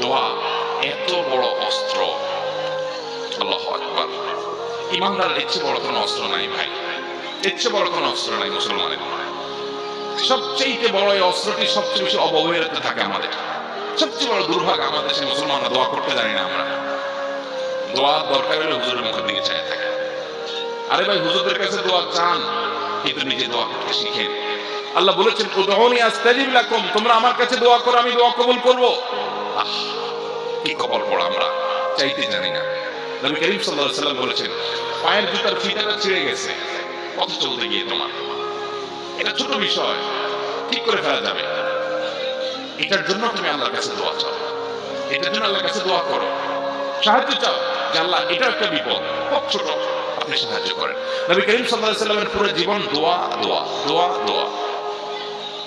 দোয়া, এত বড় অস্ত্র। আল্লাহ আকবার। ইমানদার ইচ্ছে বড় কোনো অস্ত্র নাই ভাই। ইচ্ছে বড় কোনো অস্ত্র নাই মুসলমানের। সবচেয়ে বড় এই অস্ত্রটি সবচেয়ে বেশি অবহেলিত থাকে আমাদের। সবচেয়ে বড় দুর্ভাগ্য আমাদের দেশে মুসলমানরা দোয়া করতে জানি না আমরা। দোয়া দরকার হলে হুজুরের মুখের দিকে চায় থাকে। আরে ভাই, হুজুরদের কাছে দোয়া চান, কিন্তু নিজে দোয়া করতে শিখেন। আল্লাহ বলেছেন উদহনি আস্তাজিব লাকুম, তোমরা আমার কাছে দোয়া করো, আমি দোয়া কবুল করব। আহ, কি কপাল পড়া আমরা চাইতে জানি না। নবী করিম সাল্লাল্লাহু আলাইহি বলেছেন, পায়ের জুতার ফিতাটা ছিঁড়ে গেছে, পথ চলতে গিয়ে তোমার। এটা ছোট বিষয়, ঠিক করে ফেলা যাবে। এটার জন্য তুমি আল্লাহর কাছে দোয়া চাও। এটার জন্য আল্লাহর কাছে দোয়া করো। সাহায্য চাও যে আল্লাহ, এটা একটা বিপদ খুব ছোট, আপনি সাহায্য করেন। নবী করিম সাল্লাল্লাহু আলাইহি পুরো জীবন দোয়া দোয়া দোয়া দোয়া।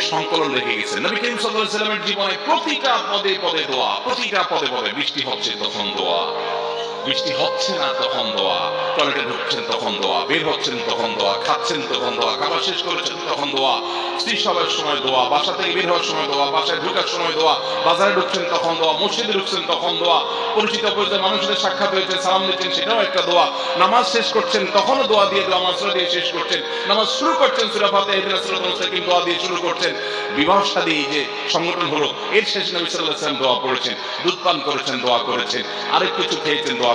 সংকলন রেখে গেছেন। নবী করিম সাল্লাল্লাহু আলাইহি সাল্লামের জীবনে প্রতিটা পদে পদে দোয়া, প্রতিটা পদে পদে বৃষ্টি হচ্ছে তখন দোয়া। বৃষ্টি হচ্ছে না তখন দোয়া। টয়লেটে ঢুকছেন তখন দোয়া, বের হচ্ছেন তখন দোয়া, খাচ্ছেন তখন দোয়া, খাবার শেষ করেছেন তখন দোয়া। স্ত্রী সবার সময় দোয়া, বাসা থেকে বের হওয়ার সময় দোয়া, বাসায় ঢোকার সময় দোয়া, বাজারে ঢুকছেন তখন দোয়া, মসজিদে ঢুকছেন তখন দোয়া। পরিচিত পরিচিত মানুষদের সাক্ষাৎ হয়েছে, সালাম দিচ্ছেন, সেটাও একটা দোয়া। নামাজ শেষ করছেন, তখনও দোয়া দিয়ে দোয়া মাসরা দিয়ে শেষ করছেন। নামাজ শুরু করছেন সুরা ফাতে এদিন মুস্তাকিম দোয়া দিয়ে শুরু করছেন। বিবাহ শাদী যে সংগঠন হলো, এর শেষে নবী আলাইহি দোয়া পড়েছেন, দুধ পান করেছেন, দোয়া করেছেন আরেক কিছু খেয়েছেন, দোয়া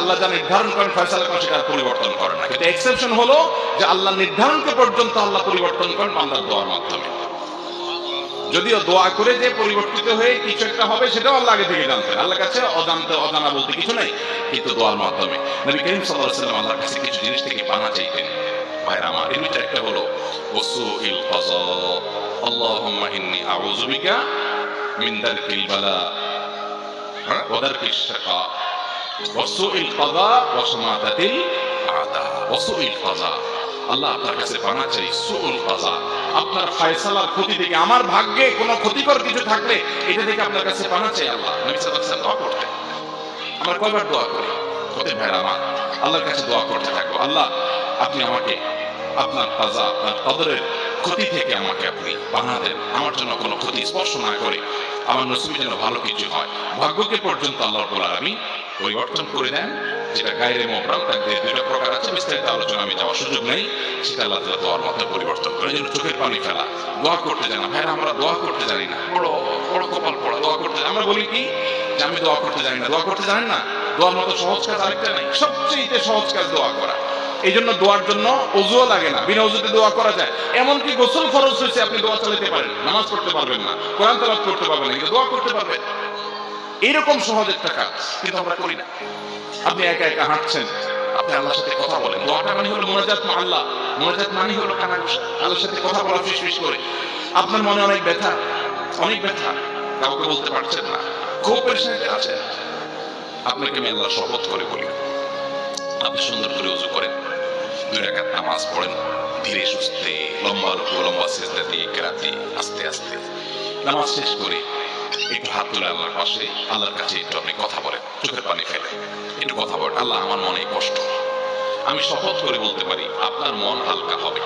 আল্লাহ যা নির্ধারণ করেন ফয়সালা করেন, সেটা পরিবর্তন করেন না। কিন্তু এক্সেপশন হলো যে আল্লাহ নির্ধারণকে পর্যন্ত আল্লাহ পরিবর্তন করেন বান্দার দোয়ার মাধ্যমে। যদিও দোয়া করে যে পরিবর্তিত হয়ে কিছু একটা হবে, সেটাও আল্লাহ আগে থেকে জানতেন। আল্লাহর কাছে অজান্ত অজানা বলতে কিছু নাই, কিন্তু দোয়ার মাধ্যমে। নবী করিম সাল্লাল্লাহু আলাইহি আল্লাহর কাছে কিছু জিনিস থেকে পানা চাইতেন। ভাইরা আমার এর ভিতরে একটা হলো ওসু ইল আল্লাহুম্মা ইন্নী আউযু বিকা মিন দারকিল বালা হ্যাঁ ওয়াদারকিশ শাকা। ক্ষতি থেকে আমার ভাগ্যে ক্ষতিকর কিছু থাকলে এটা আপনার কাছে পানা চাই আল্লাহ। আমরা কয়বার দোয়া করি? ভাইরা আমার। আল্লাহর কাছে দোয়া করতে থাকব আল্লাহ, আপনি আমাকে আপনার কাজা আপনার কদরের ক্ষতি থেকে আমাকে আপনি বানা দেন। আমার জন্য কোনো ক্ষতি স্পর্শ না করে। আমার নসিবের জন্য ভালো কিছু হয়। ভাগ্যকে পর্যন্ত আল্লাহ বলার আমি পরিবর্তন করে দেন, যেটা গায়ের মোবরাম তাদের দুটো প্রকার আছে, বিস্তারিত আলোচনা আমি যাওয়ার সুযোগ নেই। সেটা আল্লাহ দোয়ার মধ্যে পরিবর্তন করে যেন চোখের পানি ফেলা। দোয়া করতে জানি ভাইরা আমরা দোয়া করতে জানি না। বড় বড় কপাল পড়া, দোয়া করতে আমরা বলি কি, যে আমি দোয়া করতে জানি না, দোয়া করতে জানেন না? দোয়ার মতো সহজ কাজ আরেকটা নাই। সবচেয়ে সহজ কাজ দোয়া করা। এই জন্য দোয়ার জন্য অজুও লাগে না, বিনা অজুতে দোয়া করা যায়। এমনকি গোসল ফরজ হয়েছে আপনি দোয়া চালাতে পারেন, নামাজ পড়তে পারবেন না, কোরআন তালাত করতে পারবেন না, কিন্তু দোয়া করতে পারবেন। এইরকম সহজ একটা কাজ, কিন্তু আমরা করি না। আপনি একা একা হাঁটছেন, আপনি আল্লাহর সাথে কথা বলেন। দোয়াটা মানে হলো মোনাজাত মা আল্লাহ। মোনাজাত মানে হলো কানাঘুষা, আল্লাহর সাথে কথা বলা ফিস করে। আপনার মনে অনেক ব্যথা অনেক ব্যথা। কাউকে বলতে পারছেন না। খুব পেরেশানিতে আছেন। আপনাকে আমি আল্লাহ শপথ করে বলি। আপনি সুন্দর করে উজু করেন। দুই রাকাত নামাজ পড়েন। ধীরে সুস্থে লম্বা লম্বা সেজদা দিয়ে, কেরাতে আস্তে আস্তে। নামাজ শেষ করে একটু হাত তুলে আল্লাহর পাশে, আল্লাহর কাছে একটু আপনি কথা বলেন, চোখের পানি ফেলে। একটু কথা বলেন, আল্লাহ আমার মনে কষ্ট। আমি শপথ করে বলতে পারি, আপনার মন হালকা হবে।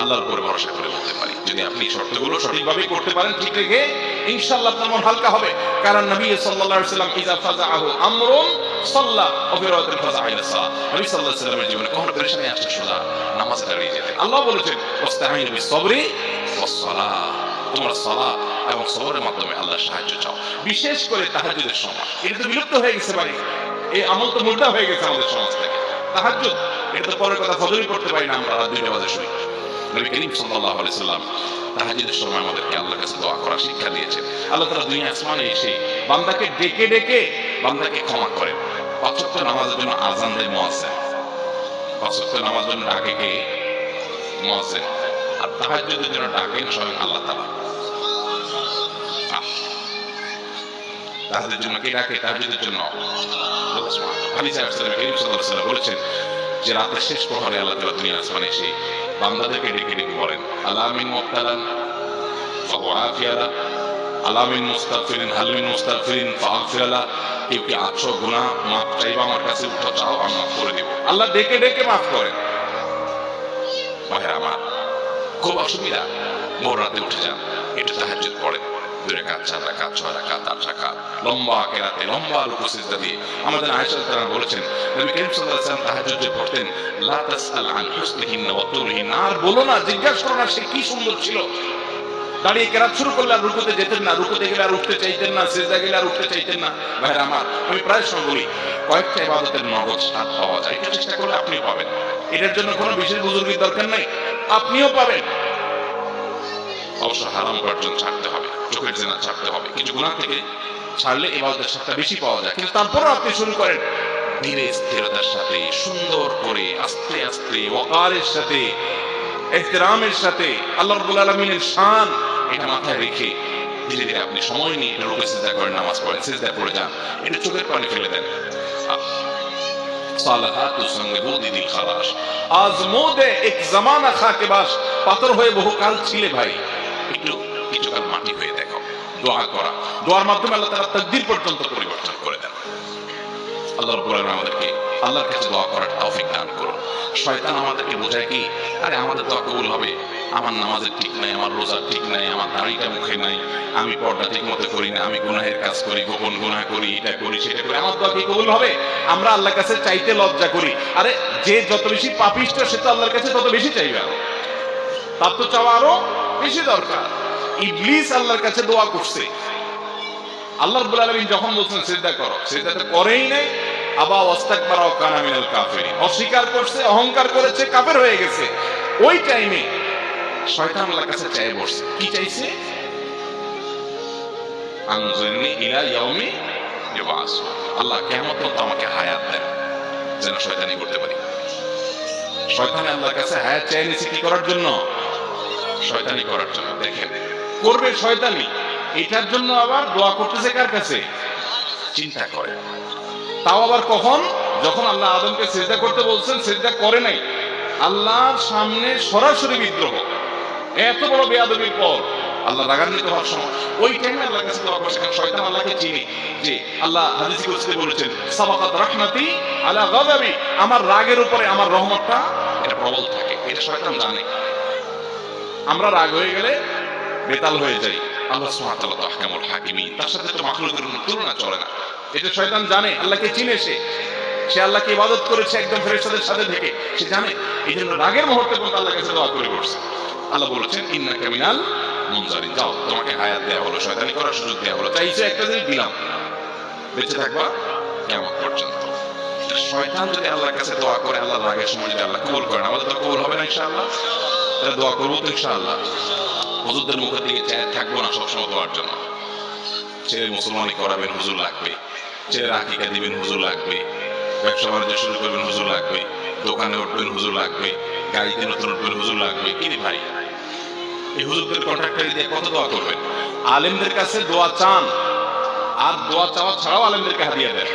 আল্লাহর উপরে ভরসা করে বলতে পারি, যদি আপনি শর্তগুলো সঠিকভাবে করতে পারেন, ঠিক রেখে ইনশাআল্লাহ আপনার মন হালকা হবে। কারণ নবী সাল্লাল্লাহু আলাইহি সাল্লাম ইজা ফাজাআহু আমরুন সাল্লা নবী সাল্লাল্লাহু আলাইহি জীবনে নামাজ দাঁড়িয়ে যেতেন আল্লাহ বলেছেন তোমরা সালাহ এবং সবরের মাধ্যমে আল্লাহ সাহায্য চাও। বিশেষ করে তাহাজ্জুদের সময়। এটা তো বিলুপ্ত হয়ে গেছে বাড়ি এই আমল তো মুদ্রা হয়ে গেছে আমাদের সমাজ থেকে। তাহাজ্জুদ, এটা তো পরের কথা ফজরই করতে পারি না আমরা দুইটা বাজে নবী করিম সাল্লাল্লাহু আলাইহি সাল্লাম সময় আমাদেরকে আল্লাহর কাছে দোয়া শিক্ষা আল্লাহ তাআলা দুনিয়া আসমানে এসে বান্দাকে ডেকে ডেকে বান্দাকে ক্ষমা করেন। পাঁচ নামাজের জন্য আজান দেয় মুয়াজ্জিন। পাঁচ নামাজের জন্য ডাকে কে? মুয়াজ্জিন। আর তাহাজ্জুদের জন্য ডাকেন স্বয়ং আল্লাহ তাআলা। তাহাদের জন্য কে ডাকে তাহাজুদের জন্য। আলী সাহেব সাল্লাম করিম সাল্লাল্লাহু বলেছেন যে রাতের শেষ প্রহরে আল্লাহ তাআলা দুনিয়া আসমানে এসে বান্দাদেরকে ডেকে ডেকে বলেন আলামিন মুক্তালান ফাহু আফিয়ালা আলামিন মুস্তাগফিরিন হালমিন মুস্তাগফিরিন ফাগফিরালা কেউ কি আছো গুনাহ মাফ চাইবা আমার কাছে উঠো চাও আমি মাফ করে দেব। আল্লাহ ডেকে ডেকে মাফ করেন। ভাইরা আমার খুব অসুবিধা ভোর রাতে উঠে যান একটু তাহাজ্জুদ পড়েন। লম্বা কেরাতে, লম্বা দিয়ে আমাদের তারা বলেছেন, নবী করিম সাল্লাল্লাহু আলাইহি ওয়াসাল্লাম তাহাজ্জুদ পড়তেন, লা তাসআল আন ওয়া তুরহিন্না। আর বলো না, জিজ্ঞাসা করো না, সে কি সুন্দর ছিল। দাঁড়িয়ে কেরাত শুরু করলে আর রুকুতে যেতেন না, রুকুতে গেলে আর উঠতে চাইতেন না, সেজদা গেলে আর উঠতে চাইতেন না। ভাইরা আমার, আমি প্রায় সময় বলি, কয়েকটা ইবাদতের নগদ পাওয়া যায়, এটা চেষ্টা করলে আপনি পাবেন। এটার জন্য কোনো বিশেষ বুজুর্গের দরকার নাই, আপনিও পাবেন। অবশ্য হারাম উপার্জন ছাড়তে হবে, চোখের জেনা ছাড়তে হবে। কিছু গুণা থেকে ছাড়লে এবারদের সাথে বেশি পাওয়া যায়। কিন্তু তারপরও আপনি শুরু করেন। ধীরে, স্থিরতার সাথে, সুন্দর করে, আস্তে আস্তে সাথে, এহতেরামের সাথে, আল্লাহ শান এটা মাথায় রেখে ধীরে ধীরে আপনি সময় নিয়ে এটা সিজদা করেন, নামাজ পড়েন পড়ে যান, এটা চোখের পানি ফেলে দেন। আজ মোদে এক জামানা খাকে বাস পাথর হয়ে বহুকাল ছিলে ভাই। একটু কিছুকাল মাটি হয়ে দেখো। দোয়া করা। দোয়ার মাধ্যমে আল্লাহ তাআলা তাকদীর পর্যন্ত পরিবর্তন করে দেন। আল্লাহ রাব্বুল আলামিন আমাদেরকে, আল্লাহর কাছে দোয়া করার তৌফিক দান করুন। শয়তান আমাদেরকে বোঝায় কি, আরে আমাদের দোয়া কবুল হবে। আমার নামাজের ঠিক নাই, আমার রোজার ঠিক নাই, আমার দাড়িটা মুখে নাই, আমি পর্দা ঠিক মতো করি না, আমি গুনাহের কাজ করি, গোপন গুনাহ করি, এটা করি, সেটা করি। আমার দোয়া কি কবুল হবে? আমরা আল্লাহর কাছে চাইতে লজ্জা করি। আরে যে যত বেশি পাপিষ্ট, সে তো আল্লাহর কাছে তত বেশি চাইবে তার তো চাওয়া আরও বেশি দরকার। ইবলিস আল্লাহর কাছে দোয়া করছে। আল্লাহ রাব্বুল আলামিন যখন বলছেন, সিজদা করো। সিজদা তো করেই নাই। আবা ওয়াস্তাকবারা কানা মিনাল কাফিরিন। অস্বীকার করছে, অহংকার করেছে, কাফের হয়ে গেছে। ওই টাইমে শয়তান আল্লাহর কাছে চাই বসছে। কি চাইছে? ইলা ইয়াউমি আল্লাহ কিয়ামত পর্যন্ত আমাকে হায়াত দেন, যেন শয়তানি করতে পারি। শয়তান আল্লাহর কাছে হায়াত চাই কি করার জন্য? শয়তানি করার জন্য, দেখেন। করবে শয়তানি। এটার জন্য আবার দোয়া করতেছে কার কাছে? চিন্তা করে। তাও আবার কখন? যখন আল্লাহ আদমকে সেজদা করতে বলছেন, সেজদা করে নাই। আল্লাহর সামনে সরাসরি বিদ্রোহ। এত বড় বেয়াদবির পর আল্লাহ রাগান্বিত হওয়ার সময়। ওই টাইমে আল্লাহ কাছে দোয়া করছে, কারণ শয়তান আল্লাহকে চিনি যে আল্লাহ হাদিস কুরসিতে বলেছেন, সাবাকাত রাহমাতি আলা গাযাবি আমার রাগের উপরে আমার রহমতটা এটা প্রবল থাকে, এটা শয়তান জানে। আমরা রাগ হয়ে গেলে বেতাল হয়ে যাই। আল্লাহ সুবহানাহু ওয়া তার সাথে তো মাখলুকের তুলনা চলে না। এটা শয়তান জানে আল্লাহকে চিনে সে? সে আল্লাহকে ইবাদত করেছে একদম ফেরেশতাদের সাথে থেকে। সে জানে, এই জন্য রাগের মুহূর্তে পর্যন্ত আল্লাহর কাছে দোয়া করে করছে আল্লাহ বলেছেন, ইন্নাকা মিনাল মুনজারিন। যাও, তোমাকে হায়াত দেয়া হলো, শয়তানি করার সুযোগ দেয়া হলো। চাইছে একটা জিনিস দিলাম, বেঁচে থাকবা কেমন পর্যন্ত। শয়তান যদি আল্লাহর কাছে দোয়া করে, আল্লাহ রাগের সময় যদি আল্লাহ কবুল করেন, আমাদের দোয়া কবুল হবে না ইনশাআল্লাহ। তাহলে দোয়া করব তো ইনশাআল্লাহ। হুজুরদের মুখের দিকে চেয়ে থাকব না সবসময় দোয়ার জন্য। ছেলে মুসলমানি করাবেন, হুজুর লাগবে। ছেলে রাখিকা দিবেন, হুজুর লাগবে। ব্যবসা বাণিজ্য শুরু করবেন, হুজুর লাগবে। দোকানে উঠবেন, হুজুর লাগবে। গাড়িতে নতুন উঠবেন, হুজুর লাগবে। কি ভাই? এই হুজুরদের কন্ট্রাক্টারি দিয়ে কত দোয়া করবেন? আলেমদের কাছে দোয়া চান। আর দোয়া চাওয়া ছাড়াও আলেমদেরকে হাদিয়া দেন।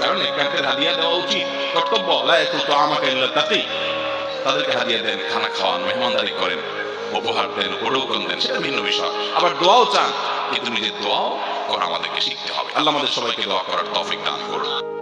কারণ এখানকার হাদিয়া দেওয়া উচিত। কর্তব্য আমাকে তাতেই তাদেরকে হাদিয়া দেন, খানা খাওয়ান, মেহমানদারি করেন, উপহার দেন উপঢৌকন দেন, সেটা ভিন্ন বিষয়। আবার দোয়াও চান, কিন্তু নিজের দোয়াও করা আমাদেরকে শিখতে হবে। আল্লাহ আমাদের সবাইকে দোয়া করার তফিক দান করুন।